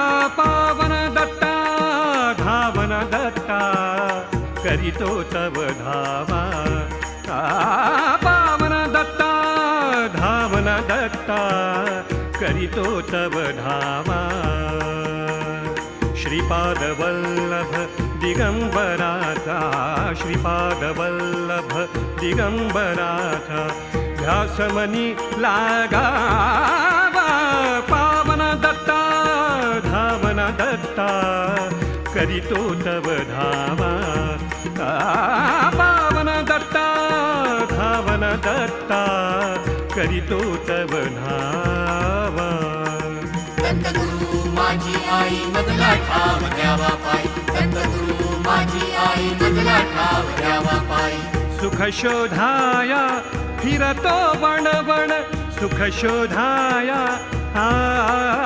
पावन दत्ता धावन दत्ता करितो तव धावा। आ, पावन दत्ता धावन दत्ता करितो तव धावा। श्रीपादवल्लभ दिगंबराचा श्रीपादवल्लभ दिगंबराचा ध्यासमनी लागा। धावन दत्ता करीतो तव आ, पावन दत्ता धावन दत्ता करीतो तव धावा। दत्तगुरु माझी आई मजला ठाव द्यावा पायी। दत्तगुरु माझी आई मजला ठाव द्यावा पायी। सुख शोधाया फिरतो बण बण सुख शोधाया आ